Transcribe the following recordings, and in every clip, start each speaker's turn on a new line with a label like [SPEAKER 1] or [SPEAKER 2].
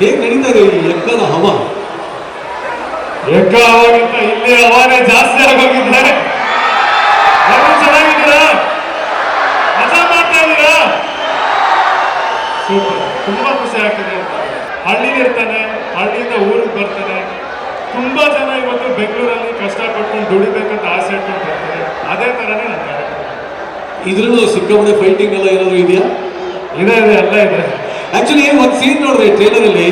[SPEAKER 1] ಹೇಗೆ ನಡೀತಾ ಇದೆ ಈ ಯಜ್ಞದ ಹವ?
[SPEAKER 2] ಎಕ್ಕ ಅವಾಗಿಂತ ಇಲ್ಲಿ ಹವಾನೇ ಜಾಸ್ತಿ ಆಗೋಗಿದ್ದಾರೆ ಚೆನ್ನಾಗಿದ್ದೀರಾ? ಮಜಾ ಮಾಡ್ತಾ ಇದ್ದೀರಾ? ಸೂಪರ್. ತುಂಬಾ ಖುಷಿ ಆಗ್ತಿದೆ. ಹಳ್ಳಿಲಿರ್ತಾನೆ ಹಳ್ಳಿಯಿಂದ ಊರಿಗೆ ಬರ್ತಾನೆ. ತುಂಬಾ ಜನ ಇವತ್ತು ಬೆಂಗಳೂರಲ್ಲಿ ಕಷ್ಟ ಪಟ್ಕೊಂಡು ದುಡಿಬೇಕಂತ ಆಸೆ ಇಟ್ಕೊಂಡು ಬರ್ತಾರೆ. ಅದೇ ತರನೇ ನನ್ನ ಕಾರ್ಯಕ್ರಮ
[SPEAKER 1] ಇದ್ರಲ್ಲೂ ಸಿಕ್ಕಾಪಟ್ಟೆ ಫೈಟಿಂಗ್ ಎಲ್ಲ ಏನಾದ್ರು ಇದೆಯಾ?
[SPEAKER 2] ಇದೆ ಇದೆ ಎಲ್ಲ ಇದೆ.
[SPEAKER 1] ಆಕ್ಚುಲಿ ಒಂದು ಸೀನ್ ನೋಡ್ರಿ ಟ್ರೈಲರ್ ಅಲ್ಲಿ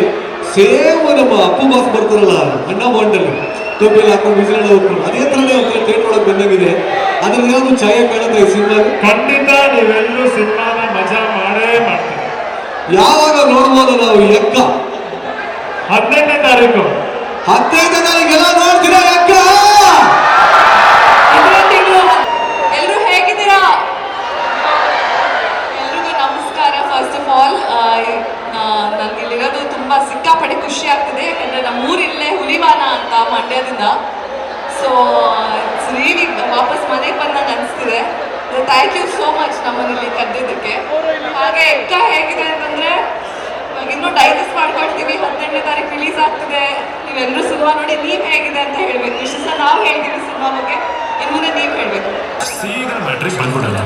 [SPEAKER 1] ಸೇಮ್ ನಮ್ಮ ಅಪ್ಪು ಬಾಸ್ ಬರ್ತಾರಲ್ಲ ಅಣ್ಣ ಬಾಂಡಲ್ಲಿ. ಟೋಪಿಯಲ್ಲಿ ಹಾಕೊಂಡು ಬಿಸಿಲಲ್ಲಿ ಹೋಗ್ತಾರೆ ಅದೇ ತರನೇ ಒಂಥರ ಟ್ರೈನ್ ನೋಡಕ್ ಬಂದಂಗಿದೆ. ಅದ್ರಲ್ಲಿ ಯಾವ್ದು ಛಾಯೆ ಕಾಣುತ್ತೆ ಈ ಸಿನಿಮಾ
[SPEAKER 2] ಖಂಡಿತ ನೀವೆಲ್ಲರೂ ಸಿನಿಮಾನ ಮಜಾ ಮಾಡೇ ಮಾಡ್ತೀವಿ
[SPEAKER 3] ಯಾವಾಗ ನೋಡ್ಬೋದು ನಾವು ಲೆಕ್ಕ?
[SPEAKER 2] ಹದಿನೈದನೇ ತಾರೀಕು.
[SPEAKER 3] ಹದಿನೈದು
[SPEAKER 4] ನನಗೆ ಇಲ್ಲಿರೋದು ತುಂಬ ಸಿಕ್ಕಾಪಟ್ಟೆ ಖುಷಿ ಆಗ್ತಿದೆ. ಯಾಕಂದರೆ ನಮ್ಮ ಊರಿಲ್ಲೇ ಹುಲಿವಾನ ಅಂತ ಮಂಡ್ಯದಿಂದ. ಸೊ ಇಟ್ಸ್ ರಿಯಲಿ ವಾಪಸ್ ಮನೆಗೆ ಬಂದಂಗೆ ಅನಿಸ್ತಿದೆ. ಥ್ಯಾಂಕ್ ಯು ಸೋ ಮಚ್ ನಮ್ಮನ್ನು ಇಲ್ಲಿ ಕರೆದಿದ್ದಕ್ಕೆ. ಹಾಗೆ ಎಕ್ಕ ಹೇಗಿದೆ ಅಂತಂದರೆ ಇನ್ನೂ ಡೈಜೆಸ್ಟ್ ಮಾಡ್ಕೊಳ್ತೀವಿ. ಹದಿನೆಂಟನೇ ತಾರೀಕು ರಿಲೀಸ್ ಆಗ್ತಿದೆ. ನೀವೆಲ್ಲರೂ ಸಿನಿಮಾ ನೋಡಿ ನೀವು ಹೇಗಿದೆ ಅಂತ ಹೇಳ್ಬೇಕು. ಇಷ್ಟು ಸಹ ನಾವು ಹೇಳ್ತೀವಿ ಸಿನಿಮಾ ಬಗ್ಗೆ. ಇನ್ನು ಮುಂದೆ ನೀವು ಹೇಳಬೇಕು.
[SPEAKER 5] ಸೀದಾ ಮ್ಯಾಟ್ರಿಕ್ ಬಂದ್ಬಿಡಲ್ಲ.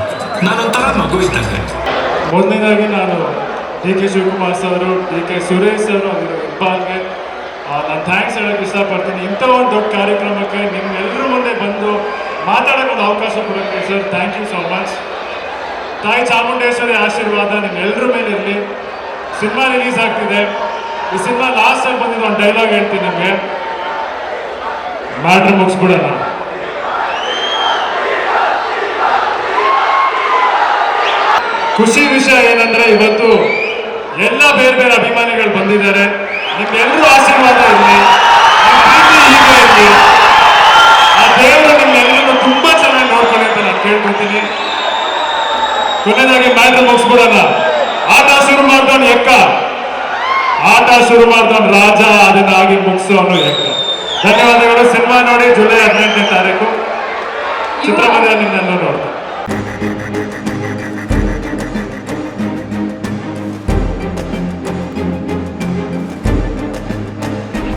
[SPEAKER 5] ನಾನೊಂಥರ ಮಗು ಇದ್ದಂಗೆ.
[SPEAKER 2] ಮೊದಲನೇದಾಗಿ ನಾನು D K Shivakumar sir D K Suresh sir ಆಗಿರೋ ಇಬ್ಬಾಲ್ಗೆ ನಾನು ಥ್ಯಾಂಕ್ಸ್ ಹೇಳೋಕ್ಕೆ ಇಷ್ಟಪಡ್ತೀನಿ. ಇಂಥ ಒಂದು ದೊಡ್ಡ ಕಾರ್ಯಕ್ರಮಕ್ಕೆ ನಿಮ್ಮೆಲ್ಲರ ಮುಂದೆ ಬಂದು ಮಾತಾಡೋಕೆ ಒಂದು ಅವಕಾಶ ಕೊಡೋಕ್ಕೆ sir thank you so much ತಾಯಿ ಚಾಮುಂಡೇಶ್ವರಿ ಆಶೀರ್ವಾದ ನಿಮ್ಮೆಲ್ಲರ ಮೇಲೆ ಇರಲಿ. ಸಿನಿಮಾ ರಿಲೀಸ್ ಆಗ್ತಿದೆ. ಈ ಸಿನಿಮಾ ಲಾಸ್ಟಲ್ಲಿ ಬಂದಿದ್ದು ಒಂದು ಡೈಲಾಗ್ ಹೇಳ್ತೀನಿ ನಿಮಗೆ. ಮ್ಯಾಟ್ರ್ ಮುಗಿಸ್ಬಿಡೋಣ. ಖುಷಿ ವಿಷಯ ಏನಂದ್ರೆ ಇವತ್ತು ಎಲ್ಲ ಬೇರೆ ಬೇರೆ ಅಭಿಮಾನಿಗಳು ಬಂದಿದ್ದಾರೆ. ನಿಮ್ಗೆಲ್ಲರೂ ಆಶೀರ್ವಾದ ಇರಲಿ. ಇರಲಿ. ಆ ದೇವರು ನಿಮ್ಮೆಲ್ಲರೂ ತುಂಬಾ ಚೆನ್ನಾಗಿ ನೋಡ್ಕೊಳ್ಳಿ ಅಂತ ನಾನು ಕೇಳ್ಕೊತೀನಿ ಕೊನೆಯದಾಗಿ ಮ್ಯಾಚ್ ಮುಗಿಸ್ಬಿಡೋಣ. ಆಟ ಶುರು ಮಾಡ್ತಾನೆ ಎಕ್ಕ? ಆಟ ಶುರು ಮಾಡ್ತಾನೆ ರಾಜ ಅದನ್ನ ಆಗಿ ಮುಗಿಸೋನು ಎಕ್ಕ. ಧನ್ಯವಾದಗಳು. ಸಿನಿಮಾ ನೋಡಿ ಜುಲೈ ಹದಿನೆಂಟನೇ ತಾರೀಕು. ಚಿತ್ರಮಂದಿರ ನೋಡ್ತಾರೆ